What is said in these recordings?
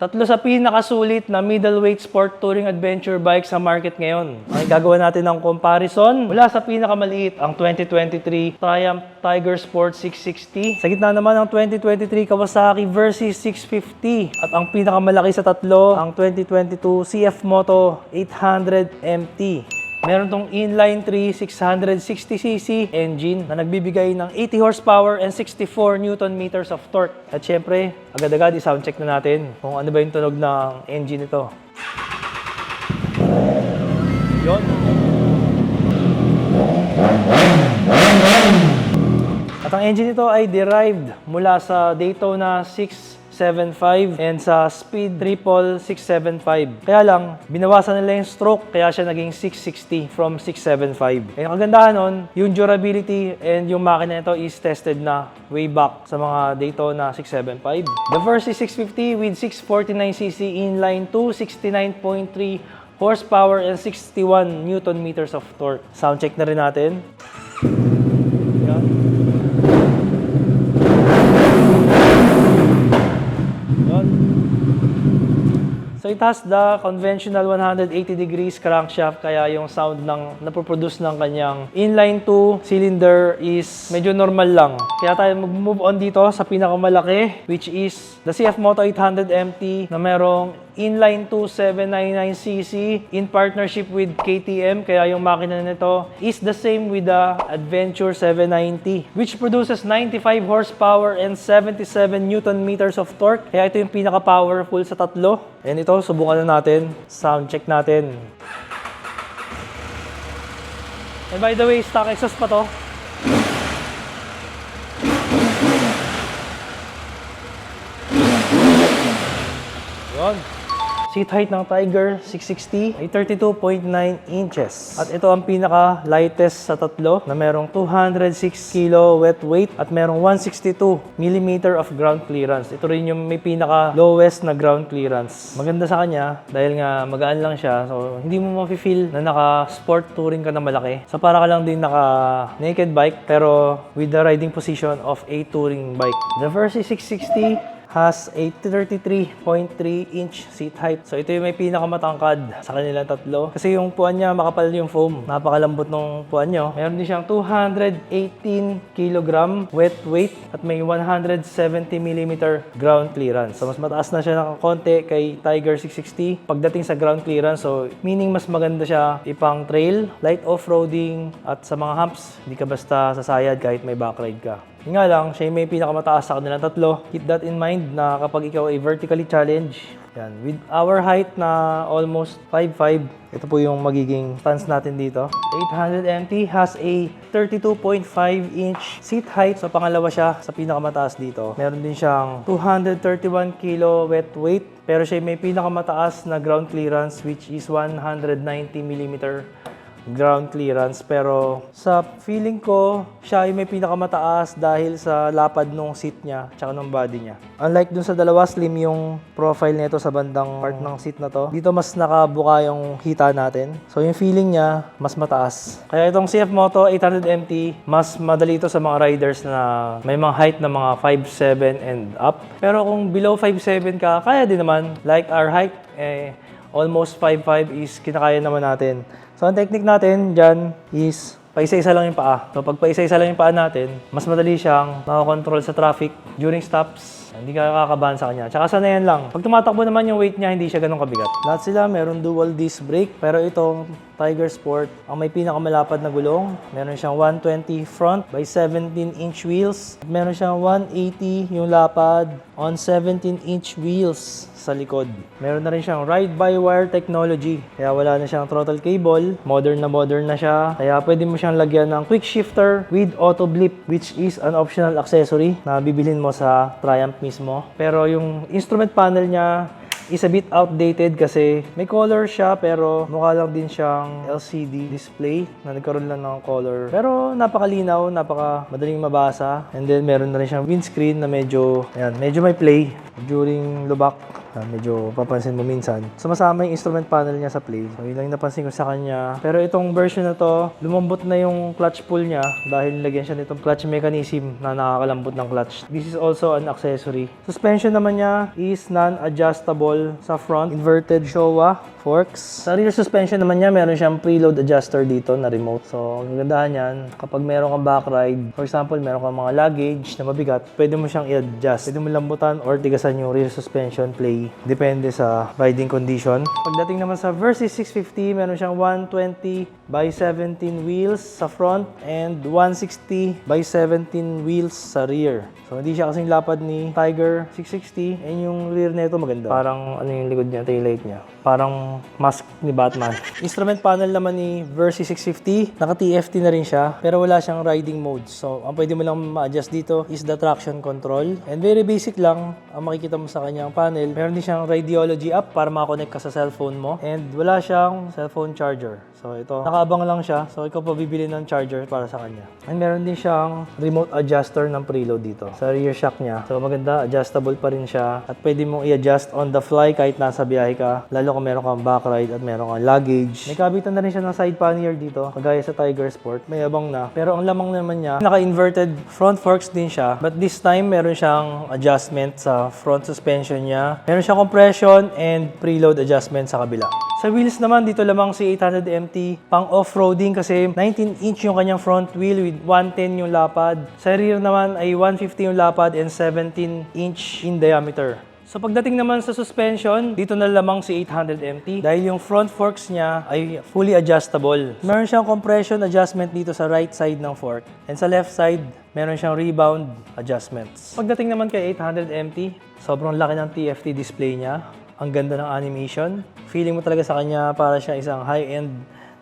Tatlo sa pinakasulit na middleweight sport touring adventure bike sa market ngayon. Ay gagawa natin ng comparison mula sa pinakamaliit ang 2023 Triumph Tiger Sport 660. Sa gitna naman ang 2023 Kawasaki Versys 650. At ang pinakamalaki sa tatlo ang 2022 CF Moto 800 MT. Meron tong inline 3 660cc engine na nagbibigay ng 80 horsepower and 64 newton meters of torque. At syempre, agad-agad i-sound check na natin kung ano ba yung tunog ng engine nito. Yon. At ang engine nito ay derived mula sa Daytona 675 and sa Speed Triple 675. Kaya lang, binawasan nila yung stroke kaya siya naging 660 from 675. And kagandahan nun, yung durability and yung makina nito is tested na way back sa mga Daytona 675. The Versys 650 with 649cc inline 269.3 horsepower and 61 newton meters of torque. Sound check na rin natin. So it has the conventional 180 degrees crankshaft kaya yung sound ng napoproduce ng kanyang inline 2 cylinder is medyo normal lang. Kaya tayo mag-move on dito sa pinakamalaki which is the CF Moto 800 MT na merong inline 2 799cc in partnership with KTM kaya yung makina nito is the same with the Adventure 790 which produces 95 horsepower and 77 newton meters of torque. Kaya ito yung pinaka powerful sa tatlo. And ito subukan na natin. Sound check natin. And by the way stock exhaust pa to. Yun. Seat height ng Tiger 660 ay 32.9 inches. At ito ang pinaka lightest sa tatlo na merong 206 kilo wet weight at merong 162 millimeter of ground clearance. Ito rin yung may pinaka lowest na ground clearance. Maganda sa kanya dahil nga magaan lang siya. So hindi mo mafe-feel na naka sport touring ka na malaki. So para ka lang din naka naked bike pero with the riding position of a touring bike. The Versys 660 has a 33.3 inch seat height. So ito yung may pinakamatangkad sa kanilang tatlo. Kasi yung puwan niya makapal yung foam. Napakalambot ng puwan nyo. Meron din siyang 218 kg wet weight at may 170 mm ground clearance. So mas mataas na siya ng konti kay Tiger 660 pagdating sa ground clearance. So meaning mas maganda siya ipang trail, light off-roading at sa mga humps, hindi ka basta sasayad kahit may backride ka. Yun nga lang, siya may pinakamataas sa kanilang tatlo. Keep that in mind na kapag ikaw ay vertically challenged, yan, with our height na almost 5'5", ito po yung magiging stance natin dito. 800 MT has a 32.5 inch seat height. So pangalawa siya sa pinakamataas dito. Meron din siyang 231 kilo wet weight. Pero siya may pinakamataas na ground clearance which is 190 millimeter ground clearance pero sa feeling ko siya ay may pinakamataas dahil sa lapad nung seat niya tsaka nung body niya. Unlike dun sa dalawa slim yung profile nito sa bandang part ng seat na to. Dito mas nakabuka yung hita natin. So yung feeling niya mas mataas. Kaya itong CF Moto 800 MT mas madali ito sa mga riders na may mga height na mga 5'7 and up. Pero kung below 5'7 ka, kaya din naman. Like our height, eh, almost 5'5 is kinakaya naman natin. So, ang technique natin dyan is paisa-isa lang yung paa. So, pag paisa-isa lang yung paa natin, mas madali siyang makakontrol sa traffic during stops. Hindi ka kakabahan sa kanya. Tsaka sanayan lang. Pag tumatakbo naman yung weight niya, hindi siya ganun kabigat. Lahat sila meron dual disc brake. Pero itong Tiger Sport, ang may pinakamalapad na gulong, meron siyang 120 front by 17 inch wheels. Meron siyang 180 yung lapad on 17 inch wheels sa likod. Meron na rin siyang ride-by-wire technology. Kaya wala na siyang throttle cable. Modern na modern na siya. Kaya pwede mo siyang lagyan ng quick shifter with auto blip which is an optional accessory na bibilhin mo sa Triumph mismo. Pero yung instrument panel niya is a bit outdated kasi may color siya pero mukha lang din siyang LCD display na nagkaroon lang ng color. Pero napakalinaw, napaka madaling mabasa. And then meron na rin siyang windscreen na medyo, ayan, medyo may play during lubak. Na medyo papansin mo minsan. Sumasama yung instrument panel niya sa play. So, yun lang napansin ko sa kanya. Pero itong version na to, lumambot na yung clutch pull niya dahil nilagyan siya nitong clutch mechanism na nakakalambot ng clutch. This is also an accessory. Suspension naman niya is non-adjustable sa front. Inverted Showa forks. Sa rear suspension naman niya, meron siyang preload adjuster dito na remote. So, ang kagandahan yan, kapag meron kang back ride, for example, meron kang mga luggage na mabigat, pwede mo siyang i-adjust. Pwede mo lambutan or tigasan yung rear suspension play. Depende sa riding condition. Pagdating naman sa Versys 650, meron siyang 120 by 17 wheels sa front and 160 by 17 wheels sa rear. So, hindi siya kasing lapad ni Tiger 660 and yung rear nito maganda. Parang ano yung likod niya, taillight niya. Parang mask ni Batman. Instrument panel naman ni Versy 650, naka TFT na rin siya, pero wala siyang riding modes. So, ang pwede mo lang ma-adjust dito is the traction control. And very basic lang ang makikita mo sa kanyang panel. Meron din siyang radiology app para makakonect ka sa cellphone mo. And wala siyang cellphone charger. So ito, nakaabang lang siya. So ikaw pa bibili ng charger para sa kanya. And meron din siyang remote adjuster ng preload dito. Sa rear shock niya. So maganda, adjustable pa rin siya. At pwede mong i-adjust on the fly kahit nasa biyahe ka. Lalo kung meron kang back ride at meron kang luggage. May kabitan na rin siya ng side pannier dito. Kagaya sa Tiger Sport. May abang na. Pero ang lamang naman niya, naka-inverted front forks din siya. But this time, meron siyang adjustment sa front suspension niya. Meron siyang compression and preload adjustment sa kabila. Sa wheels naman, dito lamang si 800MT pang off-roading kasi 19 inch yung kanyang front wheel with 110 yung lapad. Sa rear naman ay 150 yung lapad and 17 inch in diameter. So pagdating naman sa suspension, dito na lamang si 800MT dahil yung front forks niya ay fully adjustable. Meron siyang compression adjustment dito sa right side ng fork and sa left side, meron siyang rebound adjustments. Pagdating naman kay 800MT, sobrang laki ng TFT display niya. Ang ganda ng animation. Feeling mo talaga sa kanya para siya isang high-end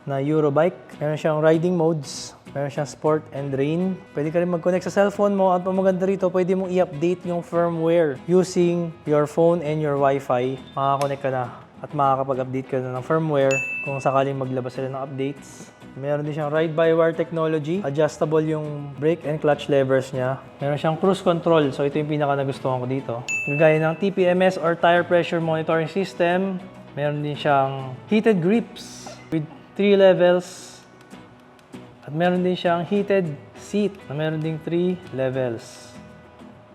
na Eurobike. Meron siyang riding modes. Meron siyang sport and rain. Pwede ka rin mag-connect sa cellphone mo at maganda rito, pwede mong i-update yung firmware using your phone and your Wi-Fi. Makaka-connect ka na at makakapag-update ka na ng firmware kung sakaling maglabas sila ng updates. Meron din siyang ride-by-wire technology. Adjustable yung brake and clutch levers niya. Meron siyang cruise control. So ito yung pinaka nagustuhan ko dito. Gagaya ng TPMS or tire pressure monitoring system. Meron din siyang heated grips with 3 levels. At meron din siyang heated seat na meron ding 3 levels.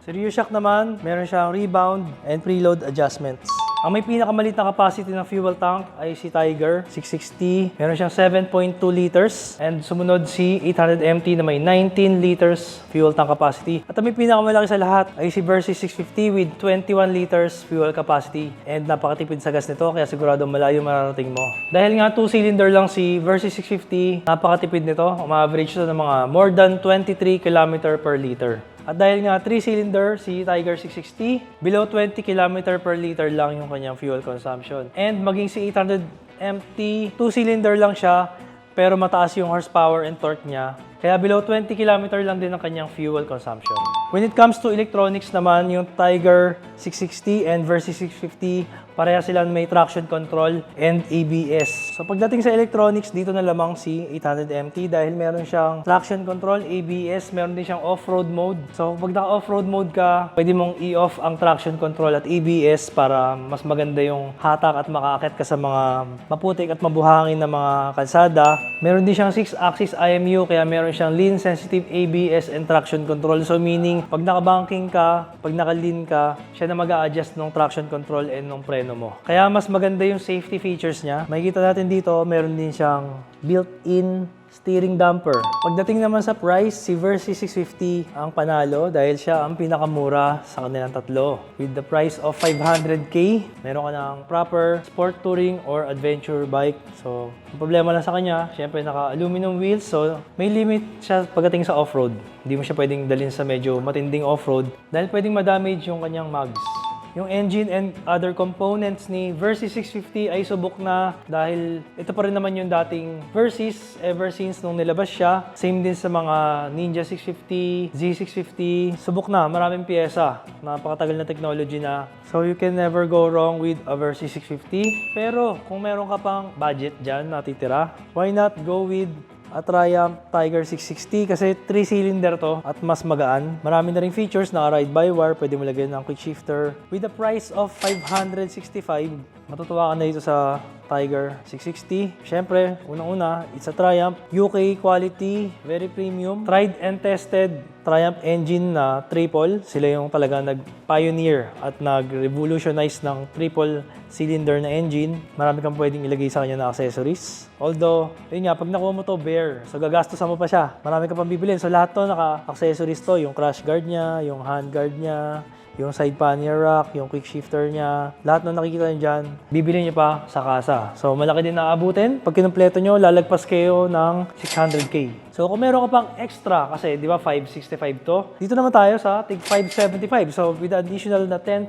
Sa rear shock naman, meron siyang rebound and preload adjustments. Ang may pinakamalit na capacity ng fuel tank ay si Tiger 660. Meron siyang 7.2 liters and sumunod si 800MT na may 19 liters fuel tank capacity. At ang may pinakamalaki sa lahat ay si Versys 650 with 21 liters fuel capacity. And napakatipid sa gas nito kaya sigurado malayo mararating mo. Dahil nga 2-cylinder lang si Versys 650, napakatipid nito. Ma-average ito ng mga more than 23 km per liter. At dahil nga 3-cylinder si Tiger 660, below 20 km per liter lang yung kanyang fuel consumption. And maging si 800 MT, 2-cylinder lang siya, pero mataas yung horsepower and torque niya. Kaya below 20 km lang din ang kanyang fuel consumption. When it comes to electronics naman, yung Tiger 660 and Versys 650, pareha silang may traction control and ABS. So pagdating sa electronics, dito na lamang si 800MT dahil meron siyang traction control, ABS, meron din siyang off-road mode. So pag naka-off-road mode ka, pwede mong i-off ang traction control at ABS para mas maganda yung hatak at makaakit ka sa mga maputik at mabuhangin na mga kalsada. Meron din siyang 6-axis IMU kaya meron siyang lean sensitive ABS and traction control. So meaning, pag nakabanking ka, pag naka-lean ka, siya na mag adjust ng traction control and ng preno mo. Kaya mas maganda yung safety features niya. Makikita natin dito, meron din siyang built-in steering damper. Pagdating naman sa price, si Versys 650 ang panalo dahil siya ang pinakamura sa kanilang tatlo. With the price of 500k, meron ka ng proper sport touring or adventure bike. So, ang problema lang sa kanya, syempre naka-aluminum wheels, so may limit siya pagdating sa off-road. Hindi mo siya pwedeng dalhin sa medyo matinding off-road dahil pwedeng ma-damage yung kanyang mags. Yung engine and other components ni Versys 650 ay subok na dahil ito pa rin naman yung dating Versys ever since nung nilabas siya. Same din sa mga Ninja 650, Z650. Subok na, maraming pyesa. Napakatagal na technology na. So you can never go wrong with a Versys 650. Pero kung meron ka pang budget dyan natitira, why not go with at Triumph Tiger 660 kasi 3-cylinder to at mas magaan. Marami na rin features, naka-ride by wire, pwede mo lagyan ng quick shifter. With the price of 565, matutuwa ka na dito sa Tiger 660. Siyempre, unang-una, it's a Triumph. UK quality, very premium. Tried and tested Triumph engine na triple. Sila yung talaga nag-pioneer at nag-revolutionize ng triple cylinder na engine. Marami kang pwedeng ilagay sa kanya na accessories. Although, yun nga, pag nakuha mo to bare, so gagastosan mo pa siya. Marami ka pang bibilin. So lahat to naka-accessories to. Yung crash guard niya, yung hand guard niya, yung side pannier rack, yung quick shifter niya, lahat na nakikita niyo dyan, bibili niyo pa sa kasa. So, malaki din na abutin. Pag kinumpleto nyo, lalagpas kayo ng 600k. So, kung meron ka pang extra, kasi di ba 565 to, dito naman tayo sa tig 575. So, with additional na 10,000,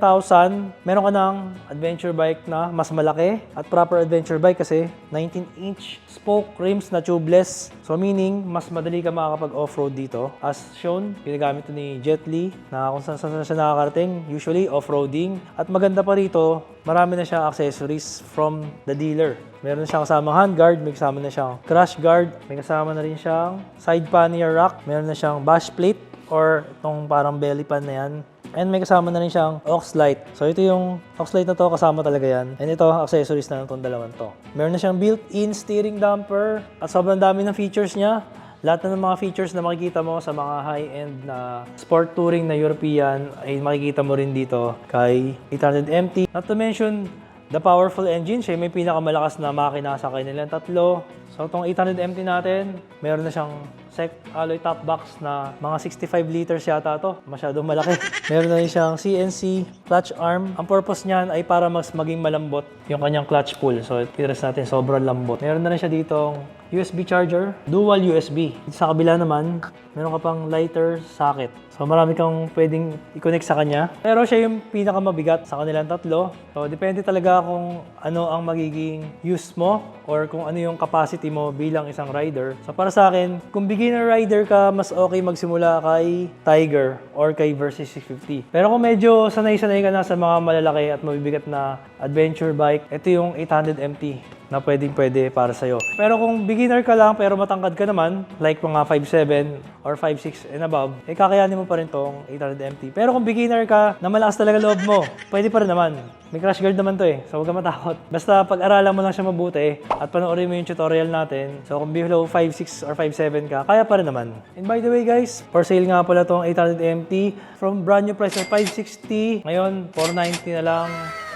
meron ka ng adventure bike na mas malaki at proper adventure bike kasi 19-inch spoke rims na tubeless. So, meaning, mas madali ka makakapag off-road dito. As shown, ginagamit to ni Jet Li na kung saan saan siya nakakarating, usually off-roading. At maganda pa rito, marami na siyang accessories from the dealer. Meron na siyang kasamang handguard, may kasama na siyang crash guard, may kasama na rin siyang side pannier rack, meron na siyang bash plate or itong parang belly pan na yan. And may kasama na rin siyang aux light. So ito yung aux light na to, kasama talaga yan. And ito, accessories na itong dalawang to. Meron na siyang built-in steering damper at sobrang dami ng features niya. Lahat na ng mga features na makikita mo sa mga high-end na sport touring na European ay makikita mo rin dito kay 800MT. Not to mention, the powerful engine, siya may pinakamalakas na makina sa kanilang tatlo. So itong 800MT natin, meron na siyang sec alloy top box na mga 65 liters yata to. Masyadong malaki. meron na rin siyang CNC clutch arm. Ang purpose niyan ay para mas maging malambot yung kanyang clutch pull. So tiras natin sobrang lambot. Meron na rin siya ditong USB charger, dual USB. Sa kabila naman, meron ka pang lighter socket. So marami kang pwedeng i-connect sa kanya. Pero siya yung pinakamabigat sa kanilang tatlo. So depende talaga kung ano ang magiging use mo or kung ano yung capacity mo bilang isang rider. So para sa akin, kung beginner rider ka, mas okay magsimula kay Tiger or kay Versys 650. Pero kung medyo sanay-sanay ka na sa mga malalaki at mabibigat na adventure bike, ito yung 800MT na pwedeng pwede para sa'yo. Pero kung beginner ka lang pero matangkad ka naman, like mga 5'7 or 5'6 and above, eh kakayanin mo pa rin tong 800MT. Pero kung beginner ka, na malakas talaga loob mo, pwede pa rin naman. May crash guard naman to eh, so huwag ka matakot. Basta pag-aralan mo lang siya mabuti at panoorin mo yung tutorial natin. So kung below 5'6 or 5'7 ka, kaya pa rin naman. And by the way guys, for sale nga pala tong 800MT from brand new price of 560. Ngayon, 490 na lang.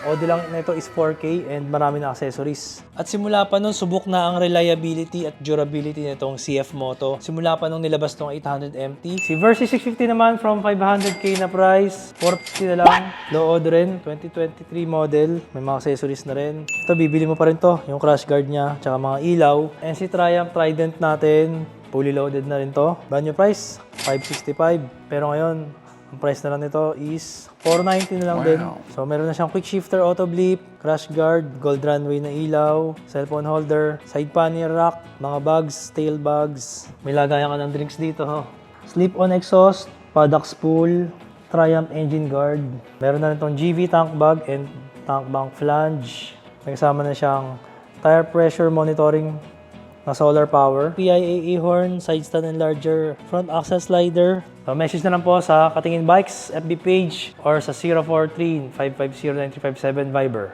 Audio lang nito is 4K and marami na accessories. At simula pa nun, subok na ang reliability at durability nitong CF Moto. Simula pa nung nilabas tong 800MT. Si Versys 650 naman from 500k na price, 450 na lang. Low odd rin, 2023 model. May mga accessories na rin. Ito, bibili mo pa rin to. Yung crash guard niya, tsaka mga ilaw. And si Triumph Trident natin, fully loaded na rin to. Brand new price, 565. Pero ngayon, ang price na lang nito is 490 na lang din. So meron na siyang quick shifter auto blip, crash guard, gold runway na ilaw, cellphone holder, side pannier rack, mga bags, tail bags. May lagayan ka ng drinks dito. Ho. Slip-on exhaust, paddock spool, Triumph engine guard. Meron na rin itong GV tank bag and tank bank flange. May kasama na siyang tire pressure monitoring na solar power, PIAE horn, side stand enlarger, front axle slider. So, message na lang po sa Katingin Bikes FB page or sa 043 550 9357 Viber.